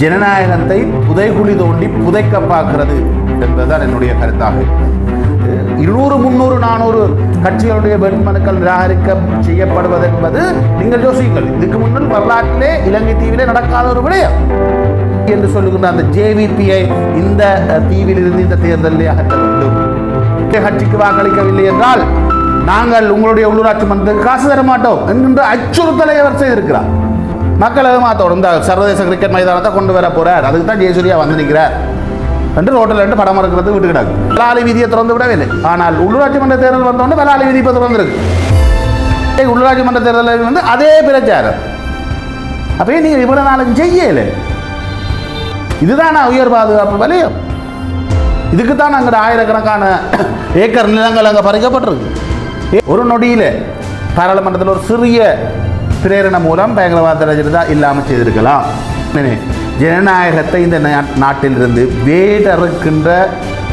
ஜனநாயகத்தை புதைகுழி தோண்டி புதைக்க பார்க்கிறது என்பதுதான் என்னுடைய கருத்தாக இருநூறு முந்நூறு நானூறு கட்சிகளுடைய வேட்புமனுக்கள் நிராகரிக்க செய்யப்படுவது என்பது நீங்கள் யோசியுங்கள். இதுக்கு முன்னால் வரலாற்றிலே இலங்கை தீவிலே நடக்காத ஒரு விடயம். என்று சொல்லுகின்ற அந்த ஜேவிபியை இந்த தீவில் இருந்து இந்த தேர்தலில் அகற்ற வேண்டும். இந்த கட்சிக்கு வாக்களிக்கவில்லை என்றால் நாங்கள் உங்களுடைய உள்ளூராட்சி மன்றத்துக்கு காசு தர மாட்டோம் என்கின்ற அச்சுறுத்தலை அவர் செய்திருக்கிறார். மக்களை ஏமாத்தோடும் இந்த சர்வதேச கிரிக்கெட் மைதானத்தை கொண்டு வர போறார். அதுக்கு தான் ஜெயசூர்யா வந்து நிற்கிறார். என்று ரோட்டில் ரெண்டு படம் இருக்கிறது விட்டு கிடக்கு. விதியை வீதியை திறந்து விடவில்லை. ஆனால் உள்ளூராட்சி மன்ற தேர்தல் வந்தோடனே வலாலி வீதி இப்போ திறந்துருக்கு. ஏய், உள்ளூராட்சி மன்ற தேர்தலில் வந்து அதே பிரச்சாரம். அப்பயே நீங்கள் இவ்வளோ நாளும் செய்யலை? இதுதான் உயர் பாதுகாப்பு வலயம்? இதுக்கு தான் அங்கே ஆயிரக்கணக்கான ஏக்கர் நிலங்கள் அங்கே பறிக்கப்பட்டிருக்கு. ஏ- ஒரு நொடியில் பாராளுமன்றத்தில் ஒரு சிறிய பிரேரணை மூலம் பயங்கரவாத ரஜிதா இல்லாமல் செய்திருக்கலாம். ஜனநாயகத்தை இந்த நாட்டிலிருந்து வேடறுக்கின்ற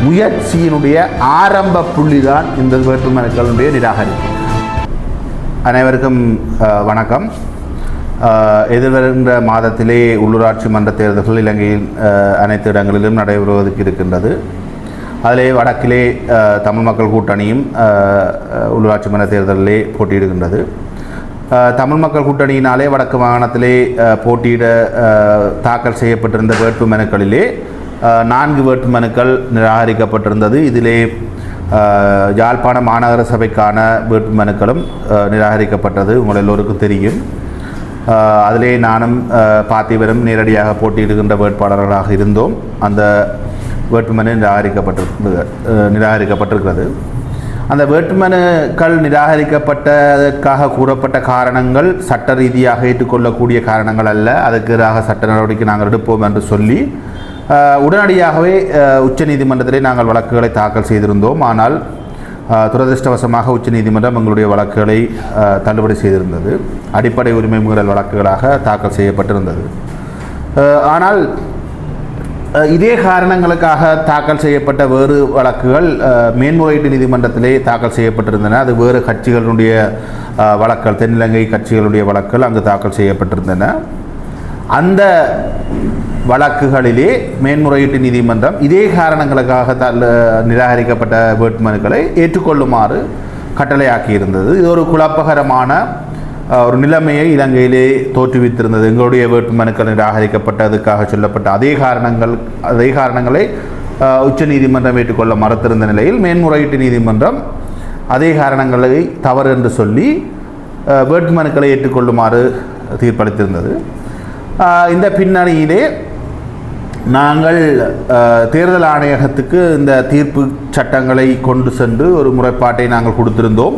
முயற்சியினுடைய ஆரம்ப புள்ளி தான் இந்த வேட்புமனுக்களுடைய நிராகரிப்பு. அனைவருக்கும் வணக்கம். எதிர்வருகின்ற மாதத்திலே உள்ளூராட்சி மன்ற தேர்தல்கள் இலங்கையில் அனைத்து இடங்களிலும் நடைபெறுவதற்கு இருக்கின்றது. அதிலே வடக்கிலே தமிழ் மக்கள் கூட்டணியும் உள்ளூராட்சி மன்ற தேர்தலிலே போட்டியிடுகின்றது. தமிழ் மக்கள் கூட்டணியினாலே வடக்கு மாகாணத்திலே போட்டியிட தாக்கல் செய்யப்பட்டிருந்த வேட்பு மனுக்களிலே நான்கு வேட்புமனுக்கள் நிராகரிக்கப்பட்டிருந்தது. இதிலே யாழ்ப்பாண மாநகர சபைக்கான வேட்புமனுக்களும் மனுக்களும் நிராகரிக்கப்பட்டது. உங்கள் எல்லோருக்கும் தெரியும். அதிலே நானும் பார்த்திபரும் நேரடியாக போட்டியிடுகின்ற வேட்பாளர்களாக இருந்தோம். அந்த வேட்புமனு நிராகரிக்கப்பட்டிருக்கிறது நிராகரிக்கப்பட்டிருக்கிறது. அந்த வேட்புமனுக்கள் நிராகரிக்கப்பட்டதற்காக கூறப்பட்ட காரணங்கள் சட்ட ரீதியாக ஏற்றுக்கொள்ளக்கூடிய காரணங்கள் அல்ல. அதுக்கு எதிராக சட்ட நடவடிக்கை நாங்கள் எடுப்போம் என்று சொல்லி உடனடியாகவே உச்சநீதிமன்றத்திலே நாங்கள் வழக்குகளை தாக்கல் செய்திருந்தோம். ஆனால் துரதிருஷ்டவசமாக துரதிர்ஷ்டவசமாக உச்சநீதிமன்றம் எங்களுடைய வழக்குகளை தள்ளுபடி செய்திருந்தது. அடிப்படை உரிமை மீறல் வழக்குகளாக தாக்கல் செய்யப்பட்டிருந்தது. ஆனால் இதே காரணங்களுக்காக தாக்கல் செய்யப்பட்ட வேறு வழக்குகள் மேன்முறையீட்டு நீதிமன்றத்திலே தாக்கல் செய்யப்பட்டிருந்தன. அது வேறு கட்சிகளுடைய அஹ், வழக்குகள் தென்னிலங்கை கட்சிகளுடைய வழக்குகள் அங்கு தாக்கல் செய்யப்பட்டிருந்தன. அந்த வழக்குகளிலே மேன்முறையீட்டு நீதிமன்றம் இதே காரணங்களுக்காக நிராகரிக்கப்பட்ட வேட்புமனுக்களை ஏற்றுக்கொள்ளுமாறு கட்டளையாக்கியிருந்தது. இது ஒரு குழப்பகரமான ஒரு நிலைமையை இலங்கையிலே தோற்றுவித்திருந்தது. எங்களுடைய வேட்புமனுக்கள் நிராகரிக்கப்பட்டதுக்காக சொல்லப்பட்ட அதே காரணங்கள் அதே காரணங்களை உச்ச நீதிமன்றம் ஏற்றுக்கொள்ள மறுத்திருந்த நிலையில் மேன்முறையீட்டு நீதிமன்றம் அதே காரணங்களை தவறு என்று சொல்லி வேட்புமனுக்களை ஏற்றுக்கொள்ளுமாறு தீர்ப்பளித்திருந்தது. இந்த பின்னணியிலே நாங்கள் தேர்தல் ஆணையகத்துக்கு இந்த தீர்ப்பு சட்டங்களை கொண்டு சென்று ஒரு முறைப்பாட்டை நாங்கள் கொடுத்திருந்தோம்.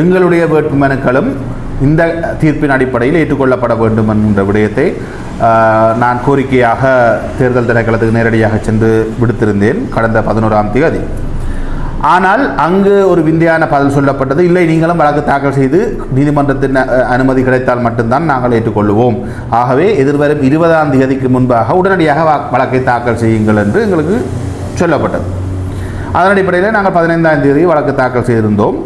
எங்களுடைய வேட்புமனுக்களும் இந்த தீர்ப்பின் அடிப்படையில் ஏற்றுக்கொள்ளப்பட வேண்டும் என்ற விடயத்தை நான் கோரிக்கையாக தேர்தல் திணைக்களத்துக்கு நேரடியாக சென்று விடுத்திருந்தேன் கடந்த பதினோராம் தேதி. ஆனால் அங்கு ஒரு விந்தையான பதில் சொல்லப்பட்டது இல்லை நீங்களும் வழக்கு தாக்கல் செய்து நீதிமன்றத்தின் அனுமதி கிடைத்தால் மட்டும்தான் நாங்கள் ஏற்றுக்கொள்வோம் ஆகவே எதிர்வரும் இருபதாம் தேதிக்கு முன்பாக உடனடியாக வழக்கை தாக்கல் செய்யுங்கள் என்று எங்களுக்கு சொல்லப்பட்டது. அதன் அடிப்படையில் நாங்கள் பதினைந்தாம் தேதி வழக்கு தாக்கல் செய்திருந்தோம்.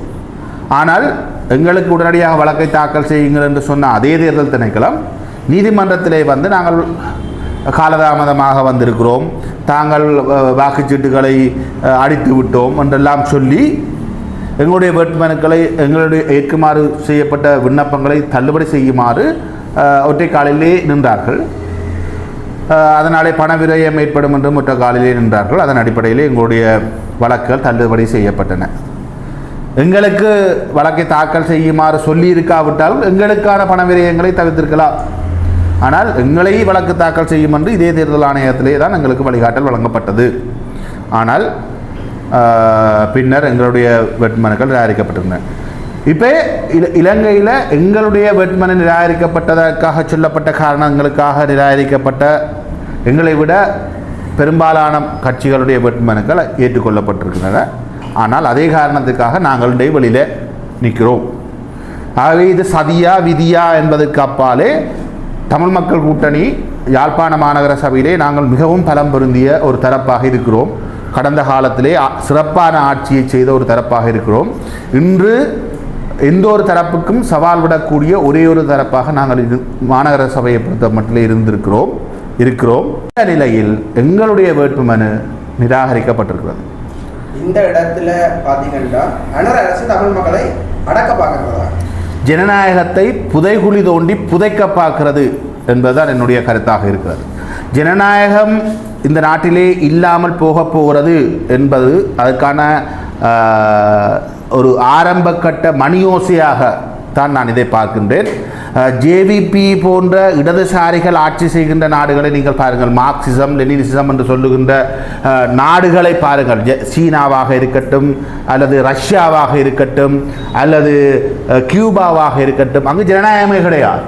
ஆனால் எங்களுக்கு உடனடியாக வழக்கை தாக்கல் செய்யுங்கள் என்று சொன்ன அதே தேர்தல் திணைக்களம் நீதிமன்றத்திலே வந்து நாங்கள் காலதாமதமாக வந்திருக்கிறோம். தாங்கள் வாக்குச்சீட்டுகளை அடித்து விட்டோம் என்றெல்லாம் சொல்லி எங்களுடைய வேட்புமனுக்களை எங்களுடைய ஏற்குமாறு செய்யப்பட்ட விண்ணப்பங்களை தள்ளுபடி செய்யுமாறு ஒற்றை காலிலே நின்றார்கள். அதனாலே பண விரயம் ஏற்படும் என்றும் ஒற்றை காலிலே நின்றார்கள். அதன் அடிப்படையிலே எங்களுடைய வழக்குகள் தள்ளுபடி செய்யப்பட்டன. எங்களுக்கு வழக்கை தாக்கல் செய்யுமாறு சொல்லி இருக்காவிட்டால் எங்களுக்கான பண விரயங்களை தவிர்த்திருக்கலாம். ஆனால் எங்களை வழக்கு தாக்கல் செய்யும் என்று இதே தேர்தல் ஆணையத்திலே தான் எங்களுக்கு வழிகாட்டல் வழங்கப்பட்டது. ஆனால் பின்னர் எங்களுடைய வேட்புமனுக்கள் நிராகரிக்கப்பட்டிருந்தன. இப்போ இல இலங்கையில் எங்களுடைய வேட்புமனு நிராகரிக்கப்பட்டதற்காக சொல்லப்பட்ட காரணங்களுக்காக நிராகரிக்கப்பட்ட எங்களை விட பெரும்பாலான கட்சிகளுடைய வேட்புமனுக்கள் ஏற்றுக்கொள்ளப்பட்டிருக்கின்றன. ஆனால் அதே காரணத்துக்காக நாங்கள் இடைவெளியில் நிற்கிறோம். ஆகவே இது சதியா விதியா என்பதற்கு அப்பாலே தமிழ் மக்கள் கூட்டணி யாழ்ப்பாண மாநகர சபையிலே நாங்கள் மிகவும் பலம் பொருந்திய ஒரு தரப்பாக இருக்கிறோம். கடந்த காலத்திலே சிறப்பான ஆட்சியை செய்த ஒரு தரப்பாக இருக்கிறோம். இன்று எந்த ஒரு தரப்புக்கும் சவால் விடக்கூடிய ஒரே ஒரு தரப்பாக நாங்கள் இரு மாநகர சபையை பொறுத்த மட்டிலே இருந்திருக்கிறோம் இருக்கிறோம். இந்த நிலையில் எங்களுடைய வேட்புமனு நிராகரிக்கப்பட்டிருக்கிறது. இந்த இடத்துல பார்த்தீங்கன்னா அனர் அரசு தமிழ் மக்களை அடக்க பார்க்கறதா? ஜனநாயகத்தை புதைகுழி தோண்டி புதைக்க பார்க்கிறது என்பதுதான் என்னுடைய கருத்தாக இருக்கிறது. ஜனநாயகம் இந்த நாட்டிலே இல்லாமல் போக போகிறது என்பது அதுக்கான ஒரு ஆரம்ப கட்ட மணியோசையாக தான் நான் இதை பார்க்கின்றேன். ஜேவிபி போன்ற இடதுசாரிகள் ஆட்சி செய்கின்ற நாடுகளை நீங்கள் பாருங்கள். மார்க்சிசம் லெனினிசம் என்று சொல்லுகின்ற நாடுகளை பாருங்கள். சீனாவாக இருக்கட்டும் அல்லது ரஷ்யாவாக இருக்கட்டும் அல்லது கியூபாவாக இருக்கட்டும். அங்கு ஜனநாயகமே கிடையாது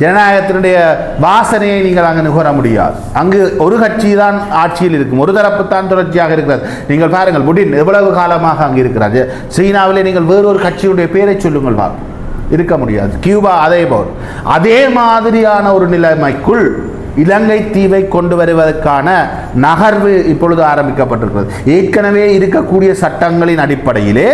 ஜனநாயகத்தினுடைய வாசனையை நீங்கள் அங்கு நுகர முடியாது. அங்கு ஒரு கட்சி தான் ஆட்சியில் இருக்கும். ஒரு தரப்பு தான் தொடர்ச்சியாக இருக்கிறது நீங்கள் பாருங்கள் புடின் எவ்வளவு காலமாக அங்கு இருக்கிறார். சீனாவிலே நீங்கள் வேறொரு கட்சியுடைய பேரை சொல்லுங்கள் பார்ப்போம் இருக்க முடியாது. கியூபா அதே போல். அதே மாதிரியான ஒரு நிலைமைக்குள் இலங்கை தீவை கொண்டு வருவதற்கான நகர்வு இப்பொழுது ஆரம்பிக்கப்பட்டிருக்கிறது. ஏற்கனவே இருக்கக்கூடிய சட்டங்களின் அடிப்படையிலே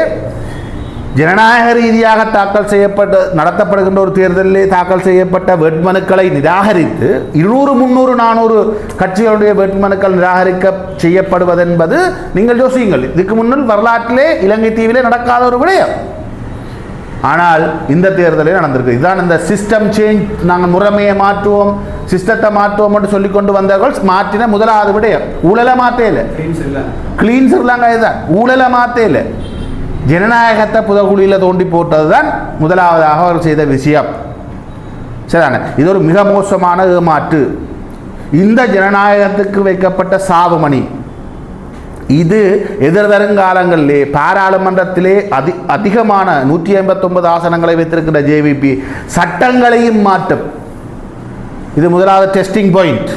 ஜனநாயக ரீதியாக தாக்கல் செய்யப்பட்ட நடத்தப்படுகின்ற ஒரு தேர்தலிலே தாக்கல் செய்யப்பட்ட வேட்புமனுக்களை நிராகரித்து இருநூறு முந்நூறு நானூறு கட்சிகளுடைய வேட்புமனுக்கள் நிராகரிக்க செய்யப்படுவதென்பது நீங்கள் யோசியுங்கள். இதுக்கு முன்னால் வரலாற்றிலே இலங்கை தீவிலே நடக்காத ஒரு விடயம். ஆனால் இந்த தேர்தலே நடந்திருக்கு. இதுதான் இந்த சிஸ்டம் சேஞ்ச் நாங்கள் முறைமையை மாற்றுவோம் சிஸ்டத்தை மாற்றுவோம் என்று சொல்லிக்கொண்டு வந்தவர்கள் மாற்றின முதலாவது விடயம் ஊழலை மாற்றையில் கிளீன் ஸ்ரீலங்கா இதுதான். ஊழலை மாற்றையில் ஜனநாயகத்தை புதகுழியில் தோண்டி போட்டது தான் முதலாவதாக அவர் செய்த விஷயம். சரிதானே? இது ஒரு மிக மோசமான ஏமாற்று. இந்த ஜனநாயகத்துக்கு வைக்கப்பட்ட சாவுமணி இது எதிர்வருங்காலங்களிலே பாராளுமன்றத்திலே அதி அதிகமான நூற்றி ஐம்பத்தொன்பது ஆசனங்களை வைத்திருக்கின்ற ஜேவிபி சட்டங்களையும் மாற்றும். இது முதலாவது டெஸ்டிங் பாயிண்ட்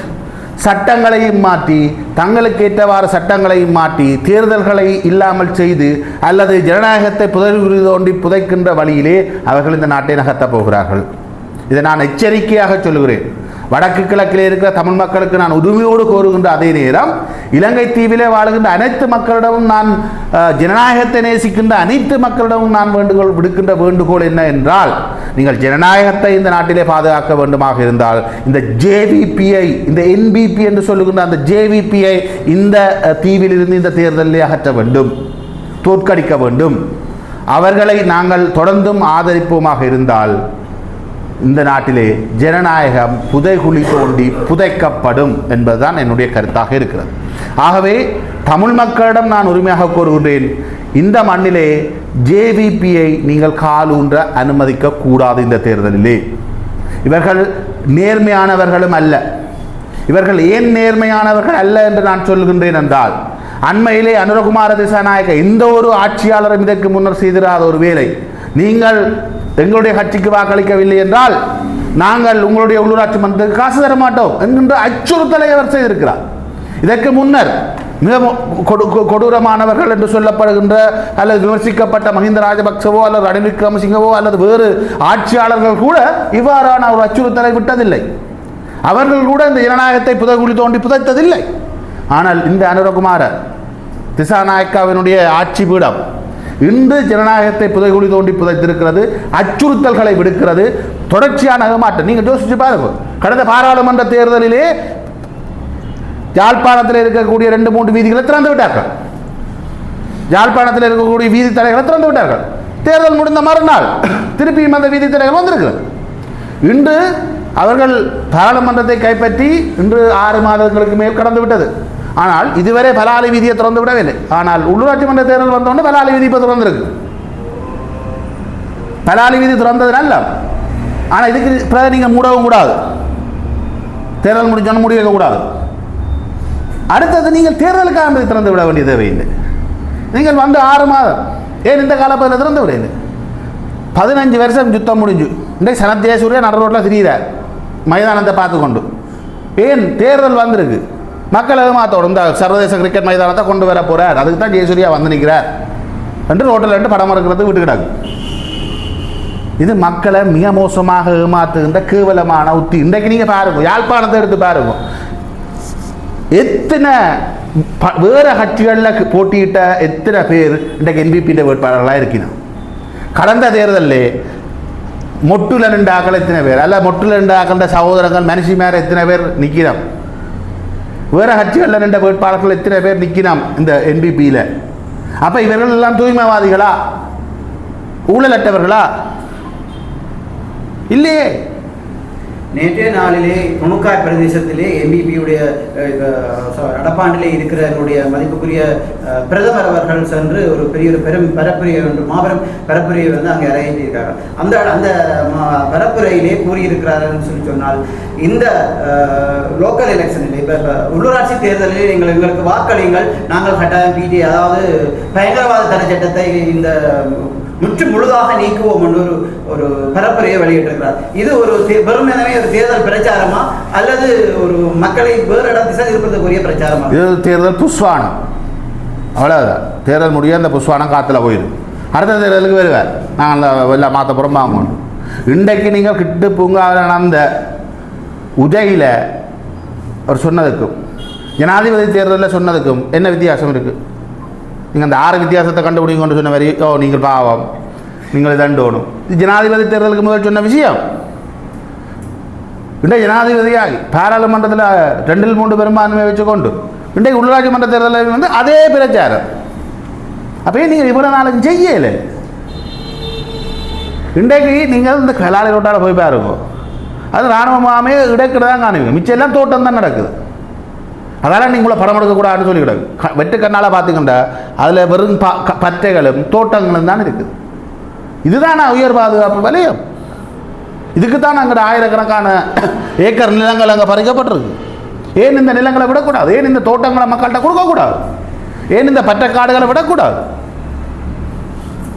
சட்டங்களையும் மாற்றி தங்களுக்கு ஏற்றவாறு சட்டங்களையும் மாற்றி தேர்தல்களை இல்லாமல் செய்து அல்லது ஜனநாயகத்தை புதவி தோண்டி புதைக்கின்ற வழியிலே அவர்கள் இந்த நாட்டை நகர்த்தப் போகிறார்கள். இதை நான் எச்சரிக்கையாக சொல்லுகிறேன். வடக்கு கிழக்கில் இருக்கிற தமிழ் மக்களுக்கு நான் உரிமையோடு கோருகின்ற அதே நேரம் இலங்கை தீவிலே வாழுகின்ற அனைத்து மக்களிடமும் நான் ஜனநாயகத்தை நேசிக்கின்ற அனைத்து மக்களிடமும் நான் வேண்டுகோள் விடுக்கின்ற வேண்டுகோள் என்ன என்றால் நீங்கள் ஜனநாயகத்தை இந்த நாட்டிலே பாதுகாக்க வேண்டுமாக இருந்தால் இந்த ஜேவிபிஐ இந்த என்பிபி என்று சொல்லுகின்ற அந்த ஜேவிபிஐ இந்த தீவிலிருந்து இந்த தேர்தலில் அகற்ற வேண்டும் தோற்கடிக்க வேண்டும். அவர்களை நாங்கள் தொடர்ந்தும் ஆதரிப்போமாக இருந்தால் இந்த நாட்டிலே ஜனநாயகம் புதைகுழி தோண்டி புதைக்கப்படும் என்பதுதான் என்னுடைய கருத்தாக இருக்கிறது. ஆகவே தமிழ் மக்களிடம் நான் உரிமையாக கூறுகின்றேன் இந்த மண்ணிலே ஜேவிபியை நீங்கள் காலூன்ற அனுமதிக்க கூடாது இந்த தேர்தலிலே. இவர்கள் நேர்மையானவர்களும் அல்ல. இவர்கள் ஏன் நேர்மையானவர்கள் அல்ல என்று நான் சொல்கின்றேன் என்றால் அண்மையிலே அனுரகுமார திசாநாயக்க எந்த ஒரு ஆட்சியாளரும் இதற்கு முன்னர் செய்திராத ஒரு வேலை. நீங்கள் எங்களுடைய கட்சிக்கு வாக்களிக்கவில்லை என்றால் நாங்கள் உங்களுடைய உள்ளூராட்சி மன்றத்துக்கு காசு தர மாட்டோம் என்கின்ற அச்சுறுத்தலை அவர் செய்திருக்கிறார். இதற்கு முன்னர் மிக கொடு- கொடூரமானவர்கள் என்று சொல்லப்படுகின்ற அல்லது விமர்சிக்கப்பட்ட மஹிந்த ராஜபக்சவோ அல்லது ரணில் விக்ரமசிங்கவோ அல்லது வேறு ஆட்சியாளர்கள் கூட இவ்வாறான ஒரு அச்சுறுத்தலை விட்டதில்லை. அவர்கள் கூட இந்த ஜனநாயகத்தை புதகுழி தோண்டி புதைத்ததில்லை. ஆனால் இந்த அனுரகுமார திசாநாயக்காவினுடைய ஆட்சி பீடம் இன்று ஜனநாயகத்தை புதைகுழி தோண்டி புதைத்திருக்கிறது அச்சுறுத்தல்களை விடுக்கிறது தொடர்ச்சியான ஏமாற்றம். நீங்கள் யோசிச்சு பாருங்க. கடந்த பாராளுமன்ற தேர்தலிலே யாழ்ப்பாணத்தில் இருக்கக்கூடிய ரெண்டு மூன்று வீதிகளை திறந்து விட்டார்கள். யாழ்ப்பாணத்தில் இருக்கக்கூடிய வீதி தடைகளை திறந்து விட்டார்கள். தேர்தல் முடிந்த மறுநாள் திருப்பியும் அந்த வீதி தடைகள் வந்திருக்கிறது. இன்று அவர்கள் பாராளுமன்றத்தை கைப்பற்றி இன்று ஆறு மாதங்களுக்கு மேல் கடந்து விட்டது. ஆனால் இதுவரை பலாலி விதியை திறந்து விடவில்லை. ஆனால் உள்ளூராட்சி மன்ற தேர்தல் வந்தோடனே பலாலி விதி இப்போ திறந்திருக்கு. பலாலி விதி திறந்தது நல்ல ஆனால் இதுக்கு பிறகு நீங்கள் மூடவும் கூடாது. தேர்தல் முடிஞ்சோன்னு முடி கூடாது. அடுத்தது நீங்கள் தேர்தலுக்காக திறந்து விட வேண்டிய தேவையில்லை. நீங்கள் வந்து ஆறு மாதம் ஏன் இந்த காலப்பதில் திறந்து விடையில்லை பதினஞ்சு வருஷம் யுத்தம் முடிஞ்சு. இன்றைக்கு சனத் நடரோட்டில் நட ரோட்டில் திரியிறார். மைதானத்தை பார்த்து கொண்டு. ஏன் தேர்தல் வந்திருக்கு? மக்கள் ஏமாத்தோடும் இந்த சர்வதேச கிரிக்கெட் மைதானத்தை கொண்டு வர போகிறார் அதுக்கு தான் ஜெயசூர்யா வந்து நிற்கிறார் என்று ரோட்டில் ரெண்டு படம் இருக்கிறது விட்டு இது மக்களை மிக மோசமாக ஏமாத்துகின்ற கேவலமான உத்தி. இன்றைக்கு நீங்கள் பாருங்க யாழ்ப்பாணத்தை எடுத்து பாருங்க. எத்தனை ப- கட்சிகளில் போட்டியிட்ட எத்தனை பேர் இன்றைக்கு என்பிபியின் வேட்பாளர்களாக இருக்கிறோம் கடந்த தேர்தலில் மொட்டுல ரெண்டு ஆக்கள் எத்தனை பேர்? அல்ல மொட்டுல ரெண்டு ஆக்கள சகோதரங்கள் மனுஷி மேலே எத்தனை பேர் நிற்கிறோம் வேறு கட்சிகளில் நின்ற வேட்பாளர்கள் எத்தனை பேர் நிற்கிறோம் இந்த என்பிபியில் அப்போ இவர்கள் எல்லாம் தூய்மைவாதிகளா? ஊழலட்டவர்களா இல்லையே. நேற்றைய நாளிலே துணுக்காய் பிரதேசத்திலே எம்பிபியுடைய நடப்பாண்டிலே இருக்கிற என்னுடைய மதிப்புக்குரிய அஹ், பிரதமர் அவர்கள் சென்று ஒரு பெரிய ஒரு பெரும் பரப்புரையை ஒன்று மாபெரும் பரப்புரையை வந்து அங்கே இறங்கியிருக்காங்க அந்த அந்த ம- பரப்புரையிலே கூறியிருக்கிறார்கள் சொல்லி சொன்னால் இந்த லோக்கல் எலெக்ஷனில் இப்போ உள்ளூராட்சி தேர்தலில் நீங்கள் எங்களுக்கு வாக்களியுங்கள். நாங்கள் கட்டாயம் பிடி அதாவது பயங்கரவாத தடை சட்டத்தை இந்த முற்று முழுதாக நீக்குவோம் என்று ஒரு ஒரு பரப்புரையை வெளியிட்டிருக்கிறார். இது ஒரு தே- வெறும் எனவே தேர்தல் பிரச்சாரமா? அல்லது ஒரு மக்களை வேறு இடம் திசை திருப்பதற்குரிய பிரச்சாரமா? இது தேர்தல் புஷ்வானம். அவ்வளோதான் தேர்தல் முடிய அந்த புஷ்வானம் காற்றுல போயிடும். அடுத்த தேர்தலுக்கு வருவார் நாங்கள் எல்லாம் மாற்ற புறம் வாங்கணும் இன்றைக்கு நீங்கள் கிட்டு பூங்காவில் நடந்த உதயில அவர் சொன்னதுக்கும் ஜனாதிபதி தேர்தலில் சொன்னதுக்கும் என்ன வித்தியாசம் இருக்குது நீங்கள் அந்த ஆறு வித்தியாசத்தை கண்டுபிடிங்கன்னு கொண்டு சொன்ன மாதிரி ஓ நீங்கள் பாவம். நீங்கள் தண்டோணும் இது ஜனாதிபதி தேர்தலுக்கு முதல் சொன்ன விஷயம். இன்றைய ஜனாதிபதியாகி பாராளுமன்றத்தில் ரெண்டில் மூன்று பெரும்பான்மையை வச்சுக்கொண்டு இன்றைக்கு உள்ளாட்சி மன்ற தேர்தலில் வந்து அதே பிரச்சாரம். அப்பயே நீங்கள் இவ்வளோ நாளும் செய்யலை? இன்றைக்கு நீங்கள் இந்த கலாலை ரோட்டால் போய் பாருங்க. அது ராணுவமாமே இடக்கிட தான் காணுவீங்க மிச்சம் எல்லாம் தோட்டம் தான் நடக்குது. அதனால் நீங்கள் படம் எடுக்கக்கூடாதுன்னு சொல்லி கிடக்கு வெட்டு கண்ணால் பார்த்துக்கிட்டா அதில் வெறும் ப க- பற்றைகளும் தோட்டங்களும் தான் இருக்குது. இதுதான் உயர் பாதுகாப்பு வலயம்? இதுக்கு தான் அங்கே ஆயிரக்கணக்கான ஏக்கர் நிலங்கள் அங்கே பறிக்கப்பட்டிருக்கு. ஏன் இந்த நிலங்களை விடக்கூடாது? ஏன் இந்த தோட்டங்களை மக்கள்கிட்ட கொடுக்கக்கூடாது? ஏன் இந்த பற்றக்காடுகளை விடக்கூடாது?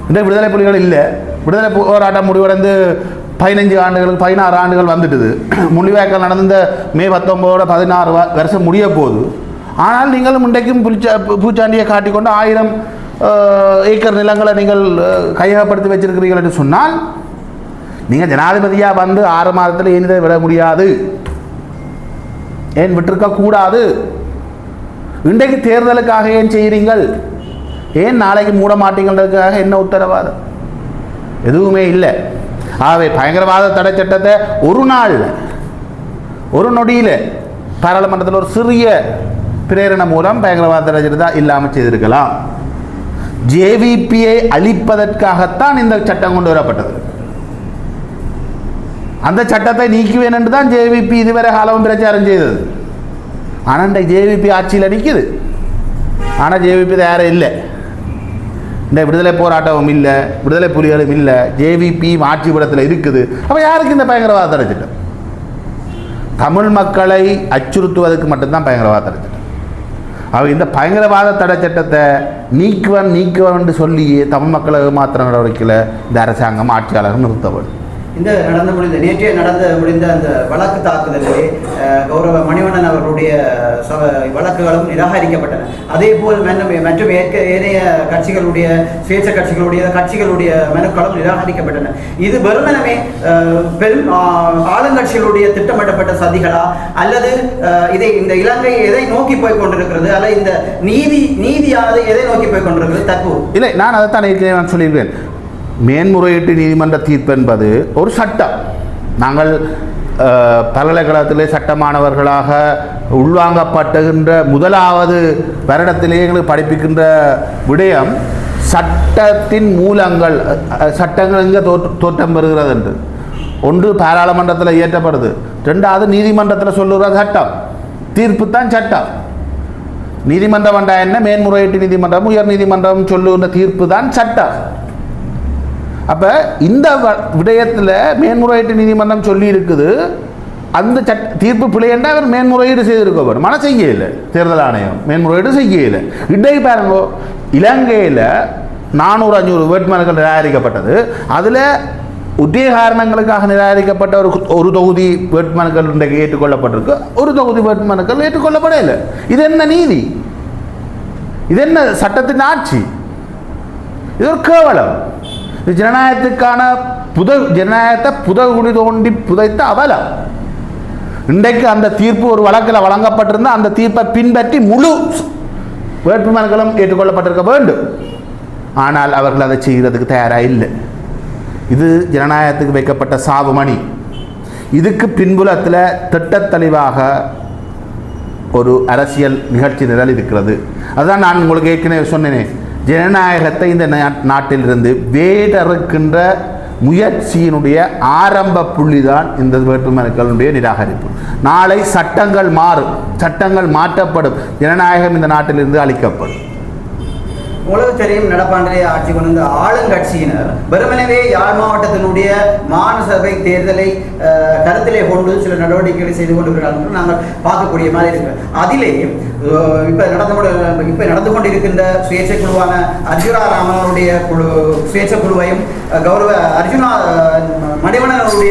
இந்த விடுதலை புலிகள் இல்லை. விடுதலை போராட்டம் முடிவடைந்து பதினஞ்சு ஆண்டுகள் பதினாறு ஆண்டுகள் வந்துட்டுது. முள்ளிவாய்க்கால் நடந்த இந்த மே பத்தொம்போதோட பதினாறு வ- வருஷம் முடிய போகுது. ஆனால் நீங்களும் இன்றைக்கும் புளிச்சா பூச்சாண்டியை காட்டிக்கொண்டு ஆயிரம் ஏக்கர் நிலங்களை நீங்கள் கையகப்படுத்தி வச்சிருக்கிறீர்கள் என்று சொன்னால் நீங்கள் ஜனாதிபதியாக வந்து ஆறு மாதத்தில் ஏன் விட முடியாது? ஏன் விட்டிருக்க கூடாது? இன்றைக்கு தேர்தலுக்காக ஏன் செய்கிறீங்கள் ஏன் நாளைக்கு மூட மாட்டீங்கிறதுக்காக என்ன உத்தரவாதம்? எதுவுமே இல்லை. ஆகவே பயங்கரவாத தடை சட்டத்தை ஒரு நாளில் ஒரு நொடியில் பாராளுமன்றத்தில் ஒரு சிறிய பிரேரணை மூலம் பயங்கரவாத தடை சட்டத்தை இல்லாமல் செய்திருக்கலாம். ஜேவிபியை அழிப்பதற்காகத்தான் இந்த சட்டம் கொண்டு வரப்பட்டது. அந்த சட்டத்தை நீக்கி என்று தான் ஜேவிபி இதுவரை காலமும் பிரச்சாரம் செய்தது. ஆனால் இந்த ஜேவிபி ஆட்சியில் நிற்கிது ஆனால் ஜேவிபி யாரும் இல்லை. இந்த விடுதலை போராட்டமும் இல்லை விடுதலை புலிகளும் இல்லை ஜேவிபி ஆட்சி படத்தில் இருக்குது. அப்போ யாருக்கு இந்த பயங்கரவாத தடை சட்டம் தமிழ் மக்களை அச்சுறுத்துவதற்கு மட்டும்தான் பயங்கரவாத தடை சட்டம் அவ இந்த பயங்கரவாத தடை சட்டத்தை நீக்குவன் நீக்குவன் என்று சொல்லியே தமிழ் மக்களை ஏமாத்திர நடவடிக்கையில் இந்த அரசாங்கம் ஆட்சியாளர்கள் நிறுத்தப்படும். இந்த நடந்து முடிந்த நேற்றைய நடந்து முடிந்த அந்த வழக்கு தாக்குதலிலே கௌரவ மணிவண்ணன் அவர்களுடைய வழக்குகளும் நிராகரிக்கப்பட்டன. அதே போல் மற்றும் ஏற்க ஏனைய கட்சிகளுடைய சுயேட்சை கட்சிகளுடைய கட்சிகளுடைய மனுக்களும் நிராகரிக்கப்பட்டன. இது வெறுமனமே அஹ், பெரும் ஆஹ், ஆளுங்கட்சிகளுடைய திட்டமிடப்பட்ட சதிகளா? அல்லது அஹ், இதை இந்த இலங்கை எதை நோக்கி போய் கொண்டிருக்கிறது? அல்ல இந்த நீதி நீதியானது எதை நோக்கி போய் கொண்டிருக்கிறது? தற்போது. இல்லை நான் அதைத்தான் நான் சொல்லியிருக்கேன் மேன்முறையீட்டு நீதிமன்ற தீர்ப்பு என்பது ஒரு சட்டம். நாங்கள் பல்கலைக்கழகத்திலே சட்டமானவர்களாக உள்வாங்கப்பட்டுகின்ற முதலாவது வருடத்திலே எங்களுக்கு படிப்பிக்கின்ற விடயம் சட்டத்தின் மூலங்கள் சட்டங்கள் எங்கே தோற்று தோற்றம் பெறுகிறது என்று. ஒன்று பாராளுமன்றத்தில் இயற்றப்படுது. ரெண்டாவது நீதிமன்றத்தில் சொல்லுகிற சட்டம். தீர்ப்பு தான் சட்டம். நீதிமன்றம் என்றா என்ன? மேன்முறையீட்டு நீதிமன்றம் உயர் நீதிமன்றம் சொல்லுகின்ற தீர்ப்பு தான் சட்டம். அப்போ இந்த வ- விடயத்தில் மேன்முறையீட்டு நீதிமன்றம் சொல்லி இருக்குது அந்த சட் தீர்ப்பு பிழையண்டா அவர் மேன்முறையீடு செய்திருக்க வேண்டும். ஆனால் செய்யலை தேர்தல் ஆணையம். மேன்முறையீடு செய்யலை இடை பாருங்க இலங்கையில் நானூறு அஞ்சூறு வேட்புமனுக்கள் நிராகரிக்கப்பட்டது. அதில் உத்திய காரணங்களுக்காக நிராகரிக்கப்பட்ட ஒரு ஒரு தொகுதி வேட்புமனுக்கள் இன்றைக்கு ஏற்றுக்கொள்ளப்பட்டிருக்கு. ஒரு தொகுதி வேட்புமனுக்கள் ஏற்றுக்கொள்ளப்படலை இது என்ன நீதி? இது என்ன சட்டத்தின் ஆட்சி? இது ஒரு கேவலம். ஜனநாயகத்துக்கான புத ஜனநாயகத்தை புதகுடி தோண்டி புதைத்த அவலம். இன்றைக்கு அந்த தீர்ப்பு ஒரு வழக்கில் வழங்கப்பட்டிருந்த அந்த தீர்ப்பை பின்பற்றி முழு வேட்புமனுக்களும் ஏற்றுக்கொள்ளப்பட்டிருக்க வேண்டும். ஆனால் அவர்கள் அதை செய்கிறதுக்கு தயாராக இல்லை. இது ஜனநாயகத்துக்கு வைக்கப்பட்ட சாவுமணி இதுக்கு பின்புலத்தில் திட்டத்தெளிவாக ஒரு அரசியல் நிகழ்ச்சி நிரல் இருக்கிறது அதுதான் நான் உங்களுக்கு ஏற்கனவே சொன்னேனே. ஜனநாயகத்தை இந்த நா- நாட்டிலிருந்து வேடறுக்கின்ற முயற்சியினுடைய ஆரம்ப புள்ளிதான் இந்த வேற்றுமனுக்களுடைய நிராகரிப்பு. நாளை சட்டங்கள் மாறும் சட்டங்கள் மாற்றப்படும் ஜனநாயகம் இந்த நாட்டிலிருந்து அளிக்கப்படும் உங்களுக்கு தெரியும் நடப்பாண்டிலே ஆட்சி கொண்டு வந்த ஆளுங்கட்சியினர். வெறுமனவே யாழ் மாவட்டத்தினுடைய மாநசபை தேர்தலை கருத்திலே கொண்டு சில நடவடிக்கைகளை செய்து கொண்டு என்று நாங்கள் பார்க்கக்கூடிய மாதிரி இருக்கிறது அதிலே இப்போ நடந்து கொண்டு- நடந்து கொண்டிருக்கின்ற சுயேட்சை குழுவான அர்ஜுனா ராமனுடைய குழு சுயேட்சை குழுவையும் கௌரவ அர்ஜுனா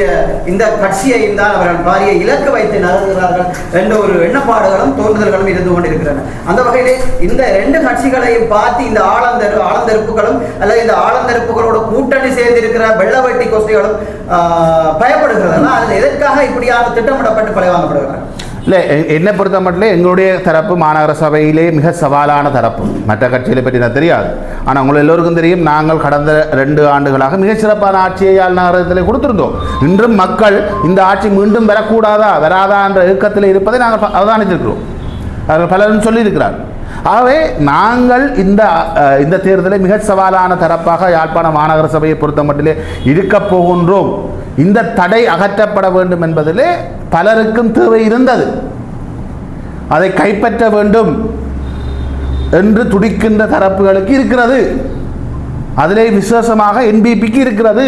அஹ், இந்த கட்சியையும் தான் அவர்கள் பாரிய இலக்கு வைத்து நகர்கிறார்கள் என்ற ஒரு எண்ணப்பாடுகளும் தோன்றுதல்களும் இருந்து கொண்டிருக்கின்றன. அந்த வகையிலே இந்த ரெண்டு கட்சிகளையும் பார்த்து இந்த ஆழந்தரு ஆழந்தெருப்புகளும் அல்லது இந்த ஆழந்தெருப்புகளோட கூட்டணி சேர்ந்திருக்கிற வெள்ளவெட்டி கோஷ்டிகளும் ஆஹ், அதில் எதற்காக இப்படியான திட்டமிடப்பட்டு பழி வாங்கப்படுகிறார்கள் இல்லை என்னை பொறுத்த மட்டும் எங்களுடைய தரப்பு மாநகர சபையிலே மிக சவாலான தரப்பு மற்ற கட்சிகளை பற்றி நான் தெரியாது ஆனால் உங்கள் எல்லோருக்கும் தெரியும் நாங்கள் கடந்த ரெண்டு ஆண்டுகளாக மிகச்சிறப்பான ஆட்சியை யாழ் நகரத்தில் கொடுத்திருந்தோம் இன்றும் மக்கள் இந்த ஆட்சி மீண்டும் வரக்கூடாதா வராதா என்ற இயக்கத்தில் இருப்பதை நாங்கள் அவதானித்திருக்கிறோம் அவர்கள் பலரும் சொல்லியிருக்கிறார் ஆகவே நாங்கள் இந்த இந்த தேர்தலை மிக சவாலான தரப்பாக யாழ்ப்பாண மாநகர சபையை பொறுத்த மட்டிலே இருக்கப் போகின்றோம் இந்த தடை அகற்றப்பட வேண்டும் என்பதிலே பலருக்கும் தேவை இருந்தது. அதை கைப்பற்ற வேண்டும் என்று துடிக்கின்ற தரப்புகளுக்கு இருக்கிறது. அதிலே விசேஷமாக என்பிபிக்கு இருக்கிறது.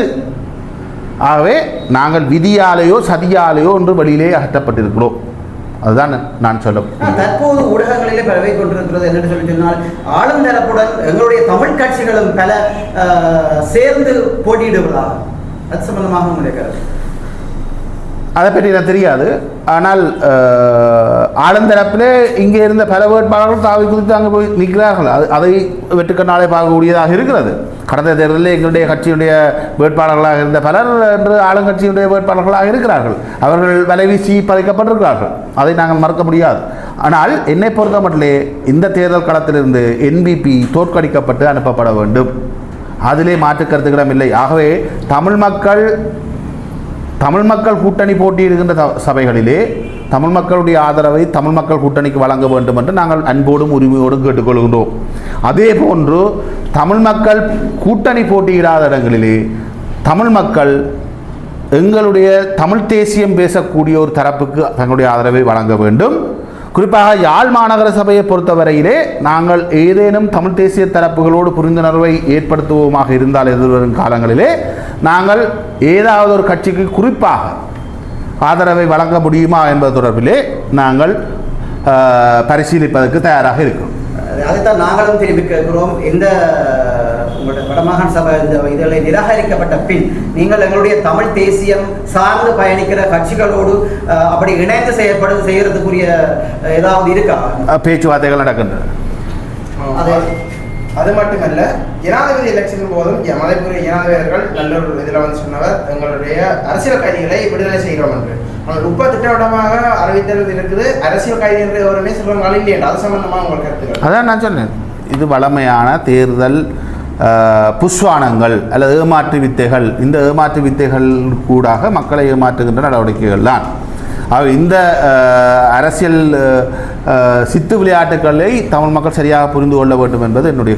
ஆகவே நாங்கள் விதியாலேயோ சதியாலேயோ என்று வெளியிலே அகற்றப்பட்டிருக்கிறோம். அதுதான் நான் சொல்ல தற்போது ஊடகங்களிலே பரவி கொண்டிருக்கிறது என்று சொல்லி சொன்னால் ஆளுந்தரப்புடன் எங்களுடைய தமிழ் கட்சிகளும் பல சேர்ந்து போட்டியிடுவதாக. அது சம்பந்தமாக உங்களுடைய கருத்து. அதை பற்றி எனக்கு தெரியாது. ஆனால் அஹ், இங்கே இருந்த பல வேட்பாளர்கள் தாவி குதித்து அங்கே போய் நிற்கிறார்கள். அது அதை வெட்டுக்கண்ணாலே பார்க்கக்கூடியதாக இருக்கிறது. கடந்த தேர்தலில் எங்களுடைய கட்சியுடைய வேட்பாளர்களாக இருந்த பலர் என்று ஆளுங்கட்சியுடைய வேட்பாளர்களாக இருக்கிறார்கள். அவர்கள் விலைவீசி பதைக்கப்பட்டிருக்கிறார்கள் அதை நாங்கள் மறக்க முடியாது. ஆனால் என்னை பொறுத்த இந்த தேர்தல் களத்திலிருந்து என்பிபி தோற்கடிக்கப்பட்டு அனுப்பப்பட வேண்டும். அதிலே மாற்று கருத்துக்கிடம் இல்லை. ஆகவே தமிழ் மக்கள் தமிழ் மக்கள் கூட்டணி போட்டியிடுகின்ற சபைகளிலே தமிழ் மக்களுடைய ஆதரவை தமிழ் மக்கள் கூட்டணிக்கு வழங்க வேண்டும் என்று நாங்கள் அன்போடும் உரிமையோடும் கேட்டுக்கொள்கின்றோம். அதே போன்று தமிழ் மக்கள் கூட்டணி போட்டியிடாத இடங்களிலே தமிழ் மக்கள் எங்களுடைய தமிழ் தேசியம் பேசக்கூடிய ஒரு தரப்புக்கு தங்களுடைய ஆதரவை வழங்க வேண்டும். குறிப்பாக யாழ் மாநகர சபையை பொறுத்தவரையிலே நாங்கள் ஏதேனும் தமிழ் தேசிய தரப்புகளோடு புரிந்துணர்வை ஏற்படுத்துவோமாக இருந்தால் எதிர்வரும் காலங்களிலே நாங்கள் ஏதாவது ஒரு கட்சிக்கு குறிப்பாக ஆதரவை வழங்க முடியுமா என்பது தொடர்பிலே நாங்கள் பரிசீலிப்பதற்கு தயாராக இருக்கிறோம் அதைத்தான் நாங்களும் தெரிவிக்கிறோம். எந்த இந்த உங்களுடைய வடமாகாண சபை இந்த இதில் நிராகரிக்கப்பட்ட பின் நீங்கள் எங்களுடைய தமிழ் தேசியம் சார்ந்து பயணிக்கிற கட்சிகளோடு அப்படி இணைந்து செயற்படு செய்யறதுக்குரிய ஏதாவது இருக்கா? பேச்சுவார்த்தைகள் நடக்கின்றன. அது- மட்டுமல்ல ஜனாதிபதி எலெக்ஷன் போதும் ஜ- மதிப்புரிய ஜனாதிபதிகள் நல்ல ஒரு இதில் வந்து சொன்னவர் எங்களுடைய அரசியல் கைதிகளை விடுதலை செய்கிறோம் என்று. ஆனால் உப்ப திட்டவட்டமாக அறிவித்தல் இருக்குது அரசியல் கைதி என்று எவருமே சொல்றாங்க இல்லையா அது சம்பந்தமாக உங்கள் கருத்துக்கள் அதான் நான் சொன்னேன். இது வளமையான தேர்தல் புஷ்வானங்கள் புஸ்வானங்கள் அல்லது ஏமாற்று வித்தைகள் இந்த ஏமாற்று வித்தைகள் கூடாக மக்களை ஏமாற்றுகின்ற நடவடிக்கைகள் தான். ஆக இந்த அரசியல் சித்து விளையாட்டுகளை தமிழ் மக்கள் சரியாக புரிந்து கொள்ள வேண்டும் என்பது என்னுடைய